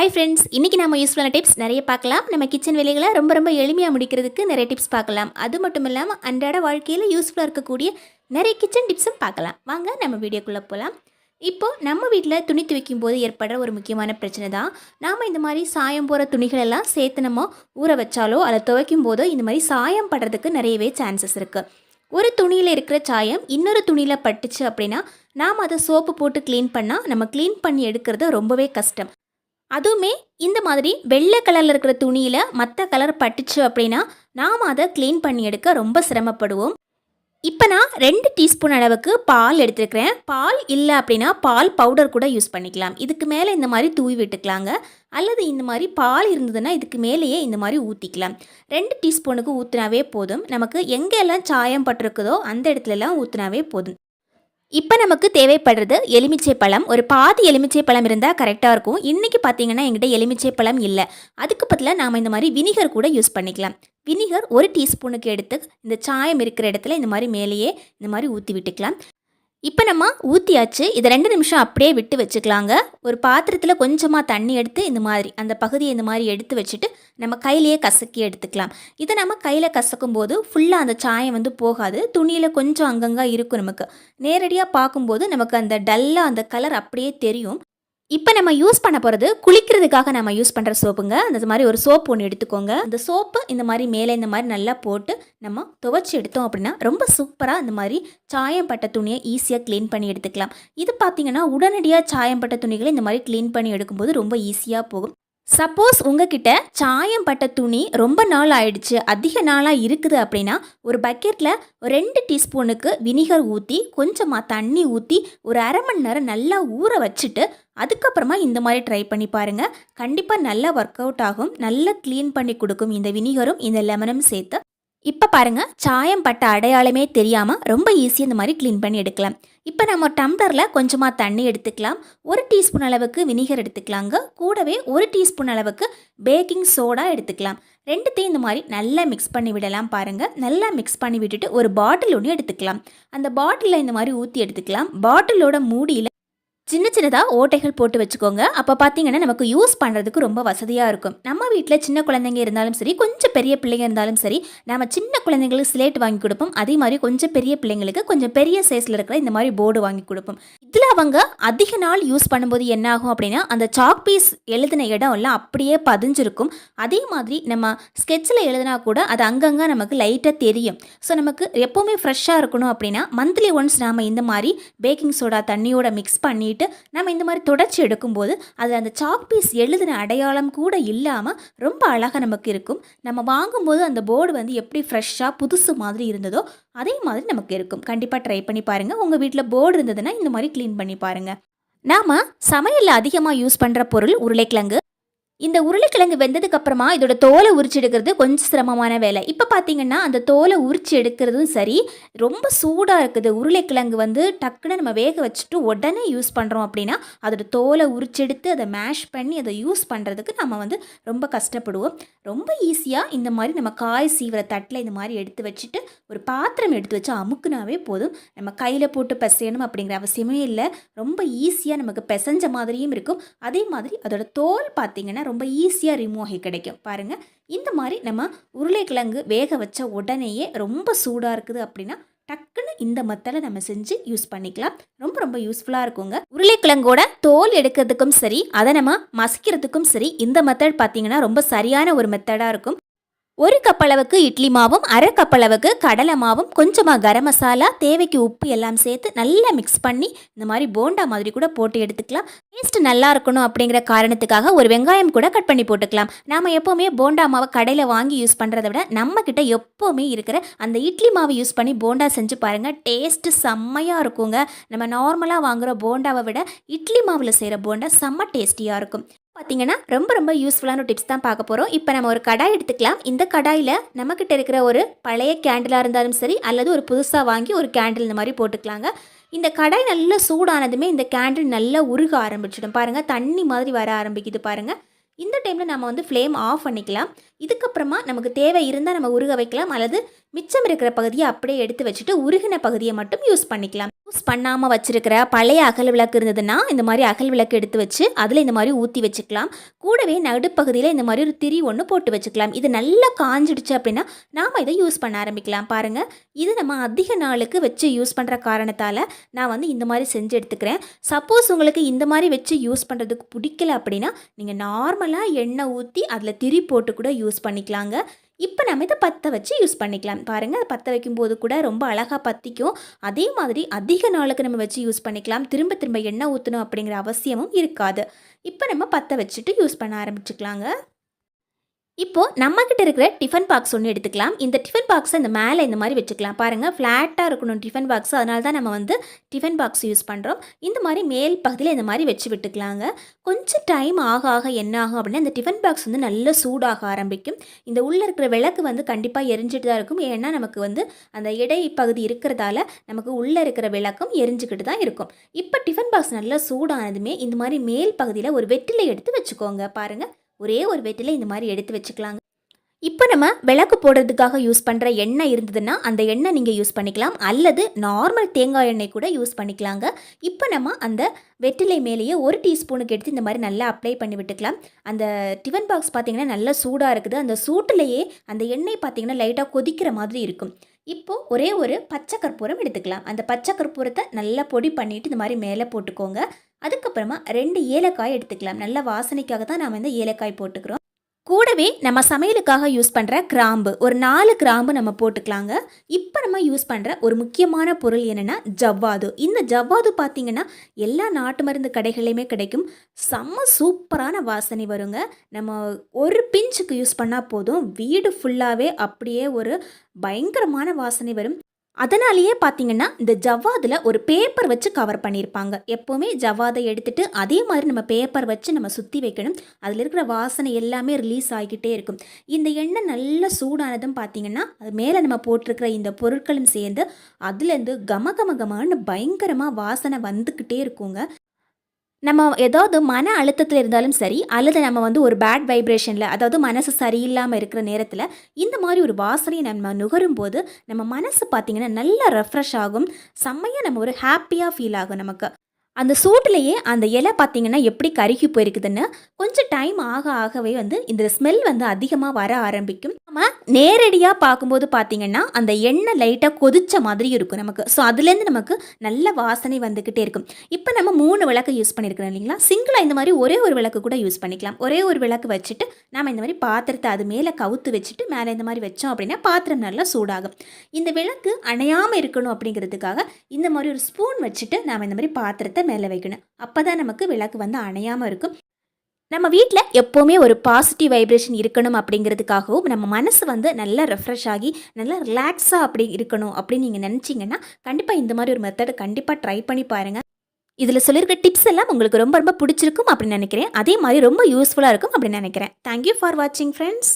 Hi friends இன்றைக்கி நம்ம யூஸ்ஃபுல்லான டிப்ஸ் நிறைய பார்க்கலாம். நம்ம கிச்சன் வேலைகளை ரொம்ப ரொம்ப எளிமையாக முடிக்கிறதுக்கு நிறைய டிப்ஸ் பார்க்கலாம். அது மட்டும் இல்லாமல் அன்றாட வாழ்க்கையில் யூஸ்ஃபுல்லாக இருக்கக்கூடிய நிறைய கிச்சன் டிப்ஸும் பார்க்கலாம். வாங்க நம்ம வீடியோக்குள்ளே போகலாம் இப்போது நம்ம வீட்டில் துணி துவைக்கும் போது ஏற்படுற ஒரு முக்கியமான பிரச்சனை தான் நாம் இந்த மாதிரி சாயம் போகிற துணிகளெல்லாம் சேர்த்து நம்ம ஊற வச்சாலோ அதை துவைக்கும் போதோ இந்த மாதிரி சாயம் படுறதுக்கு நிறையவே சான்சஸ் இருக்குது ஒரு துணியில் இருக்கிற சாயம் இன்னொரு துணியில் பட்டுச்சு அப்படின்னா நாம் அதை சோப்பு போட்டு க்ளீன் பண்ணால் நம்ம க்ளீன் பண்ணி எடுக்கிறது ரொம்பவே கஷ்டம். அதுவுமே இந்த மாதிரி வெள்ளை கலரில் இருக்கிற துணியில் மற்ற கலர் பட்டுச்சு அப்படின்னா நாம் அதை க்ளீன் பண்ணி எடுக்க ரொம்ப சிரமப்படுவோம். இப்போ நான் ரெண்டு டீஸ்பூன் அளவுக்கு பால் எடுத்துருக்கிறேன். பால் இல்லை அப்படின்னா பால் பவுடர் கூட யூஸ் பண்ணிக்கலாம். இதுக்கு மேலே இந்த மாதிரி தூவி விட்டுக்கலாங்க. அல்லது இந்த மாதிரி பால் இருந்ததுன்னா இதுக்கு மேலேயே இந்த மாதிரி ஊற்றிக்கலாம் ரெண்டு டீஸ்பூனுக்கு ஊற்றினாவே போதும். நமக்கு எங்கெல்லாம் சாயம் பட்டிருக்குதோ அந்த இடத்துலலாம் ஊற்றினாவே போதும். இப்போ நமக்கு தேவைப்படுறது எலுமிச்சை பழம். ஒரு பாதி எலுமிச்சை பழம் இருந்தால் கரெக்டாக இருக்கும். இன்றைக்கி பார்த்தீங்கன்னா எங்கிட்ட எலுமிச்சை பழம் இல்லை. அதுக்கு பதிலாக நாம் இந்த மாதிரி வினிகர் கூட யூஸ் பண்ணிக்கலாம். வினிகர் ஒரு டீஸ்பூனுக்கு எடுத்து இந்த சாயம் இருக்கிற இடத்துல இந்த மாதிரி மேலேயே இந்த மாதிரி ஊற்றி விட்டுக்கலாம். இப்போ நம்ம ஊற்றியாச்சு இதை ரெண்டு நிமிஷம் அப்படியே விட்டு வச்சுக்கலாங்க. ஒரு பாத்திரத்தில் கொஞ்சமாக தண்ணி எடுத்து இந்த மாதிரி அந்த பகுதியை இந்த மாதிரி எடுத்து வச்சுட்டு நம்ம கையிலேயே கசக்கி எடுத்துக்கலாம். இதை நம்ம கையில் கசக்கும் போது ஃபுல்லாக அந்த சாயம் வந்து போகாது. துணியில் கொஞ்சம் அங்கங்கே இருக்கும் நமக்கு. நேரடியாக பார்க்கும்போது நமக்கு அந்த டல்லாக அந்த கலர் அப்படியே தெரியும். இப்போ நம்ம யூஸ் பண்ண போகிறது குளிக்கிறதுக்காக நம்ம யூஸ் பண்ணுற சோப்புங்க. அந்த மாதிரி ஒரு சோப் ஒன்று எடுத்துக்கோங்க. அந்த சோப்பு இந்த மாதிரி மேலே இந்த மாதிரி நல்லா போட்டு நம்ம துவைச்சி எடுத்தோம் அப்படின்னா ரொம்ப சூப்பராக இந்த மாதிரி சாயம் பட்ட துணியை ஈஸியாக க்ளீன் பண்ணி எடுத்துக்கலாம். இது பார்த்திங்கன்னா உடனடியாக சாயம் பட்ட துணிகளை இந்த மாதிரி க்ளீன் பண்ணி எடுக்கும்போது ரொம்ப ஈஸியாக போகும். சப்போஸ் உங்ககிட்ட சாயம் பட்ட துணி ரொம்ப நாள் ஆயிடுச்சு அதிக நாளாக இருக்குது அப்படின்னா ஒரு பக்கெட்டில் ரெண்டு டீஸ்பூனுக்கு வினிகர் ஊற்றி கொஞ்சமாக தண்ணி ஊற்றி ஒரு அரை மணி நேரம் நல்லா ஊற வச்சுட்டு அதுக்கப்புறமா இந்த மாதிரி ட்ரை பண்ணி பாருங்கள் கண்டிப்பாக நல்லா ஒர்க் அவுட் ஆகும். நல்லா க்ளீன் பண்ணி கொடுக்கும் இந்த வினிகரும் இந்த லெமனும் சேர்த்து. இப்போ பாருங்கள் சாயம் பட்ட அடையாளமே தெரியாமல் ரொம்ப ஈஸியாக இந்த மாதிரி க்ளீன் பண்ணி எடுக்கலாம். இப்போ நம்ம டம்ளரில் கொஞ்சமாக தண்ணி எடுத்துக்கலாம். ஒரு டீஸ்பூன் அளவுக்கு வினிகர் எடுத்துக்கலாங்க. கூடவே ஒரு டீஸ்பூன் அளவுக்கு பேக்கிங் சோடா எடுத்துக்கலாம். ரெண்டுத்தையும் இந்த மாதிரி நல்லா மிக்ஸ் பண்ணி விடலாம் பாருங்கள் நல்லா மிக்ஸ் பண்ணி விட்டுட்டு ஒரு பாட்டில் ஒன்று எடுத்துக்கலாம். அந்த பாட்டிலில் இந்த மாதிரி ஊற்றி எடுத்துக்கலாம். பாட்டிலோட மூடியில் சின்ன சின்னதாக ஓட்டைகள் போட்டு வச்சுக்கோங்க. அப்போ பார்த்தீங்கன்னா நமக்கு யூஸ் பண்ணுறதுக்கு ரொம்ப வசதியாக இருக்கும். நம்ம வீட்டில் சின்ன குழந்தைங்க இருந்தாலும் சரி கொஞ்சம் பெரிய பிள்ளைங்க இருந்தாலும் சரி நம்ம சின்ன குழந்தைங்களுக்கு ஸ்லேட் வாங்கி கொடுப்போம். அதே மாதிரி கொஞ்சம் பெரிய பிள்ளைங்களுக்கு கொஞ்சம் பெரிய சைஸில் இருக்கிற இந்த மாதிரி போர்டு வாங்கி கொடுப்போம். இதில் அவங்க அதிக நாள் யூஸ் பண்ணும்போது என்ன ஆகும் அப்படின்னா அந்த சாக் பீஸ் எழுதின இடம் எல்லாம் அப்படியே பதிஞ்சிருக்கும். அதே மாதிரி நம்ம ஸ்கெட்சில் எழுதினா கூட அது அங்கங்கே நமக்கு லைட்டாக தெரியும். ஸோ நமக்கு எப்போவுமே ஃப்ரெஷ்ஷாக இருக்கணும் அப்படின்னா மந்த்லி ஒன்ஸ் நாம் இந்த மாதிரி பேக்கிங் சோடா தண்ணியோட மிக்ஸ் பண்ணிவிட்டு நம்ம இந்த மாதிரி தொடச்சி எடுக்கும்போது அதில் அந்த சாக் பீஸ் எழுதின அடையாளம் கூட இல்லாமல் ரொம்ப அழகாக நமக்கு இருக்கும். நம்ம வாங்கும்போது அந்த போர்டு வந்து எப்படி ஃப்ரெஷ்ஷாக புதுசு மாதிரி இருந்ததோ அதே மாதிரி நமக்கு இருக்கும். கண்டிப்பாக ட்ரை பண்ணி பாருங்கள் உங்கள் வீட்டில் போர்டு இருந்ததுன்னா இந்த மாதிரி க்ளீன் பண்ணி பாருங்கள் நாம் சமையலில் அதிகமாக யூஸ் பண்ணுற பொருள் உருளைக்கிழங்கு இந்த உருளைக்கிழங்கு வெந்ததுக்கு அப்புறமா இதோட தோலை உரிச்சு எடுக்கிறது கொஞ்சம் சிரமமான வேலை. இப்போ பார்த்தீங்கன்னா அந்த தோலை உரிச்சு எடுக்கிறதும் சரி ரொம்ப சூடாக இருக்குது. உருளைக்கிழங்கு வந்து டக்குன்னு நம்ம வேக வச்சுட்டு உடனே யூஸ் பண்ணுறோம் அப்படின்னா அதோட தோலை உரிச்செடுத்து அதை மேஷ் பண்ணி அதை யூஸ் பண்ணுறதுக்கு நம்ம வந்து ரொம்ப கஷ்டப்படுவோம். ரொம்ப ஈஸியாக இந்த மாதிரி நம்ம காய் சீவிர தட்டில் இந்த மாதிரி எடுத்து வச்சுட்டு ஒரு பாத்திரம் எடுத்து வச்சு அமுக்குனாவே போதும். நம்ம கையில் போட்டு பிசையணும் அப்படிங்கிற அவசியமே இல்லை. ரொம்ப ஈஸியாக நமக்கு பிசைஞ்ச மாதிரியும் இருக்கும். அதே மாதிரி அதோட தோல் பார்த்திங்கன்னா ரொம்ப ஈஸியாக ரிமூவ் ஆகி கிடைக்கும். பாருங்கள் இந்த மாதிரி நம்ம உருளைக்கிழங்கு வேக வச்ச உடனேயே ரொம்ப சூடாக இருக்குது அப்படின்னா டக்குன்னு இந்த மெத்தடை நம்ம செஞ்சு யூஸ் பண்ணிக்கலாம். ரொம்ப ரொம்ப யூஸ்ஃபுல்லாக இருக்குங்க. உருளைக்கிழங்கோட தோல் எடுக்கிறதுக்கும் சரி அதை நம்ம மசிக்கிறதுக்கும் சரி இந்த மெத்தட் பார்த்தீங்கன்னா ரொம்ப சரியான ஒரு மெத்தடாக இருக்கும். ஒரு கப் அளவுக்கு இட்லி மாவும் அரை கப் அளவுக்கு கடலை மாவும் கொஞ்சமாக கரம் மசாலா தேவைக்கு உப்பு எல்லாம் சேர்த்து நல்லா மிக்ஸ் பண்ணி இந்த மாதிரி போண்டா மாதிரி கூட போட்டு எடுத்துக்கலாம். டேஸ்ட் நல்லா இருக்கணும் அப்படிங்கிற காரணத்துக்காக ஒரு வெங்காயம் கூட கட் பண்ணி போட்டுக்கலாம். நாம் எப்போவுமே போண்டா மாவை கடையில் வாங்கி யூஸ் பண்ணுறத விட நம்ம கிட்ட எப்போவுமே இருக்கிற அந்த இட்லி மாவை யூஸ் பண்ணி போண்டா செஞ்சு பாருங்கள் டேஸ்ட்டு செம்மையாக இருக்குங்க. நம்ம நார்மலாக வாங்குகிற போண்டாவை விட இட்லி மாவில் செய்கிற போண்டா செம்ம டேஸ்டியாக இருக்கும். பார்த்தீங்கன்னா ரொம்ப ரொம்ப யூஸ்ஃபுல்லான டிப்ஸ் தான் பார்க்க போகிறோம் இப்போ நம்ம ஒரு கடாய் எடுத்துக்கலாம். இந்த கடாயில் நம்மக்கிட்ட இருக்கிற ஒரு பழைய கேண்டிலாக இருந்தாலும் சரி அல்லது ஒரு புதுசாக வாங்கி ஒரு கேண்டில் இந்த மாதிரி போட்டுக்கலாங்க. இந்த கடாய் நல்லா சூடானதுமே இந்த கேண்டில் நல்லா உருக ஆரம்பிச்சிடும். பாருங்கள் தண்ணி மாதிரி வர ஆரம்பிக்குது பாருங்கள் இந்த டைமில் நம்ம வந்து ஃப்ளேம் ஆஃப் பண்ணிக்கலாம். இதுக்கப்புறமா நமக்கு தேவை இருந்தால் நம்ம உருக வைக்கலாம். அல்லது மிச்சம் இருக்கிற பகுதியை அப்படியே எடுத்து வச்சுட்டு உருகின பகுதியை மட்டும் யூஸ் பண்ணிக்கலாம். யூஸ் பண்ணாமல் வச்சிருக்கிற பழைய அகல் விளக்கு இருந்ததுன்னா இந்த மாதிரி அகல் விளக்கு எடுத்து வச்சு அதில் இந்த மாதிரி ஊற்றி வச்சுக்கலாம். கூடவே நடுப்பகுதியில் இந்த மாதிரி ஒரு திரி ஒன்று போட்டு வச்சுக்கலாம். இது நல்லா காஞ்சிடுச்சு அப்படின்னா நாம் இதை யூஸ் பண்ண ஆரம்பிக்கலாம். பாருங்கள் இது நம்ம அதிக நாளுக்கு வச்சு யூஸ் பண்ணுற காரணத்தால் நான் வந்து இந்த மாதிரி செஞ்சு எடுத்துக்கிறேன். சப்போஸ் உங்களுக்கு இந்த மாதிரி வச்சு யூஸ் பண்ணுறதுக்கு பிடிக்கல அப்படின்னா நீங்கள் நார்மலாக எண்ணெய் ஊற்றி அதில் திரி போட்டு கூட யூஸ் பண்ணிக்கலாங்க. இப்போ நம்ம இதை பற்ற வச்சு யூஸ் பண்ணிக்கலாம். பாருங்கள் பற்ற வைக்கும்போது கூட ரொம்ப அழகாக பற்றிக்கும் அதே மாதிரி அதிக நாளுக்கு நம்ம வச்சு யூஸ் பண்ணிக்கலாம். திரும்ப திரும்ப எண்ணெய் ஊற்றணும் அப்படிங்கிற அவசியமும் இருக்காது. இப்போ நம்ம பற்ற வச்சுட்டு யூஸ் பண்ண ஆரம்பிச்சுக்கலாங்க. இப்போது நம்மக்கிட்ட இருக்கிற டிஃபன் பாக்ஸ் ஒன்று எடுத்துக்கலாம். இந்த டிஃபன் பாக்ஸை இந்த மேலே இந்த மாதிரி வச்சுக்கலாம். பாருங்கள் ஃப்ளாட்டாக இருக்கணும் டிஃபன் பாக்ஸ் அதனால தான் நம்ம வந்து டிஃபன் பாக்ஸ் யூஸ் பண்ணுறோம் இந்த மாதிரி மேல் பகுதியில் இந்த மாதிரி வச்சு விட்டுக்கலாங்க. கொஞ்சம் டைம் ஆக ஆக என்ன ஆகும் அப்படின்னா இந்த டிஃபன் பாக்ஸ் வந்து நல்ல சூடாக ஆரம்பிக்கும். இந்த உள்ளே இருக்கிற விளக்கு வந்து கண்டிப்பாக எரிஞ்சிட்டு தான் இருக்கும். ஏன்னா நமக்கு வந்து அந்த இடை பகுதி இருக்கிறதால நமக்கு உள்ளே இருக்கிற விளக்கும் எரிஞ்சுக்கிட்டு தான் இருக்கும். இப்போ டிஃபன் பாக்ஸ் நல்லா சூடானதுமே இந்த மாதிரி மேல் பகுதியில் ஒரு வெட்டிலை எடுத்து வச்சுக்கோங்க. பாருங்கள் ஒரே ஒரு வெட்டில் இந்த மாதிரி எடுத்து வச்சுக்கலாங்க. இப்போ நம்ம விளக்கு போடுறதுக்காக யூஸ் பண்ணுற எண்ணெய் இருந்ததுன்னா அந்த எண்ணெய் நீங்கள் யூஸ் பண்ணிக்கலாம். அல்லது நார்மல் தேங்காய் எண்ணெய் கூட யூஸ் பண்ணிக்கலாங்க. இப்போ நம்ம அந்த வெற்றிலை மேலேயே ஒரு டீஸ்பூனுக்கு எடுத்து இந்த மாதிரி நல்லா அப்ளை பண்ணி விட்டுக்கலாம். அந்த டிஃபன் பாக்ஸ் பார்த்தீங்கன்னா நல்லா சூடாக இருக்குது. அந்த சூட்டிலேயே அந்த எண்ணெய் பார்த்தீங்கன்னா லைட்டாக கொதிக்கிற மாதிரி இருக்கும். இப்போது ஒரே ஒரு பச்சை கற்பூரம் எடுத்துக்கலாம். அந்த பச்சை கற்பூரத்தை நல்லா பொடி பண்ணிவிட்டு இந்த மாதிரி மேலே போட்டுக்கோங்க. அதுக்கப்புறமா ரெண்டு ஏலக்காய் எடுத்துக்கலாம். நல்ல வாசனைக்காக தான் நாம் இந்த ஏலக்காய் போட்டுக்கிறோம். கூடவே நம்ம சமையலுக்காக யூஸ் பண்ணுற கிராம்பு. ஒரு நாலு கிராம்பு நம்ம போட்டுக்கலாங்க. இப்போ நம்ம யூஸ் பண்ணுற ஒரு முக்கியமான பொருள் என்னென்னா ஜவ்வாது. இந்த ஜவ்வாது பார்த்திங்கன்னா எல்லா நாட்டு மருந்து கடைகளையுமே கிடைக்கும். செம்ம சூப்பரான வாசனை வருங்க. நம்ம ஒரு பிஞ்சுக்கு யூஸ் பண்ணால் போதும். வீடு ஃபுல்லாகவே அப்படியே ஒரு பயங்கரமான வாசனை வரும். அதனாலேயே பார்த்தீங்கன்னா இந்த ஜவ்வாதில் ஒரு பேப்பர் வச்சு கவர் பண்ணியிருப்பாங்க எப்போவுமே ஜவ்வாதை எடுத்துகிட்டு அதே மாதிரி நம்ம பேப்பர் வச்சு நம்ம சுற்றி வைக்கணும். அதில் இருக்கிற வாசனை எல்லாமே ரிலீஸ் ஆகிக்கிட்டே இருக்கும். இந்த எண்ணெய் நல்லா சூடானதும் பார்த்தீங்கன்னா அது மேலே நம்ம போட்டிருக்கிற இந்த பொருட்களும் சேர்ந்து அதுலேருந்து கம கம கமன்னு பயங்கரமாக வாசனை வந்துக்கிட்டே இருக்குங்க. நம்ம ஏதாவது மன அழுத்தத்தில் இருந்தாலும் சரி அல்லது நம்ம வந்து ஒரு பேட் வைப்ரேஷனில் அதாவது மனசு சரியில்லாமல் இருக்கிற நேரத்தில் இந்த மாதிரி ஒரு வாசனையை நம்ம நுகரும் போது நம்ம மனசு பார்த்திங்கன்னா நல்லா ரெஃப்ரெஷ் ஆகும். செம்மையாக நம்ம ஒரு ஹாப்பியாக ஃபீல் ஆகும் நமக்கு. அந்த சூட்டிலேயே அந்த இலை பார்த்தீங்கன்னா எப்படி கருகி போயிருக்குதுன்னு கொஞ்சம் டைம் ஆக ஆகவே வந்து இந்த ஸ்மெல் வந்து அதிகமாக வர ஆரம்பிக்கும். நம்ம நேரடியாக பார்க்கும்போது பார்த்தீங்கன்னா அந்த எண்ணெய் லைட்டாக கொதிச்ச மாதிரி இருக்கும் நமக்கு. ஸோ அதுலேருந்து நமக்கு நல்ல வாசனை வந்துக்கிட்டே இருக்கும். இப்போ நம்ம மூணு விளக்கு யூஸ் பண்ணியிருக்கிறோம் இல்லைங்களா? சிங்கிளாக இந்த மாதிரி ஒரே ஒரு விளக்கு கூட யூஸ் பண்ணிக்கலாம். ஒரே ஒரு விளக்கு வச்சுட்டு நம்ம இந்த மாதிரி பாத்திரத்தை அது மேலே கவுத்து வச்சுட்டு மேலே இந்த மாதிரி வச்சோம் அப்படின்னா பாத்திரம் நல்லா சூடாகும். இந்த விளக்கு அணையாமல் இருக்கணும் அப்படிங்கிறதுக்காக இந்த மாதிரி ஒரு ஸ்பூன் வச்சுட்டு நாம் இந்த மாதிரி பாத்திரத்தை மேலே வைக்கணும். அப்போ தான் நமக்கு விளக்கு வந்து அணையாமல் இருக்கும். நம்ம வீட்டில் எப்போவுமே ஒரு பாசிட்டிவ் வைப்ரேஷன் இருக்கணும் அப்படிங்கிறதுக்காகவும் நம்ம மனசு வந்து நல்லா ரெஃப்ரெஷ் ஆகி நல்லா ரிலாக்ஸாக அப்படி இருக்கணும் அப்படின்னு நீங்கள் நினச்சிங்கன்னா கண்டிப்பாக இந்த மாதிரி ஒரு மெத்தடை கண்டிப்பாக ட்ரை பண்ணி பாருங்கள் இதில் சொல்லியிருக்க டிப்ஸ் எல்லாம் உங்களுக்கு ரொம்ப ரொம்ப பிடிச்சிருக்கும் அப்படின்னு நினைக்கிறேன். அதே மாதிரி ரொம்ப யூஸ்ஃபுல்லாக இருக்கும் அப்படின்னு நினைக்கிறேன். தேங்க்யூ ஃபார் வாட்சிங் ஃப்ரெண்ட்ஸ்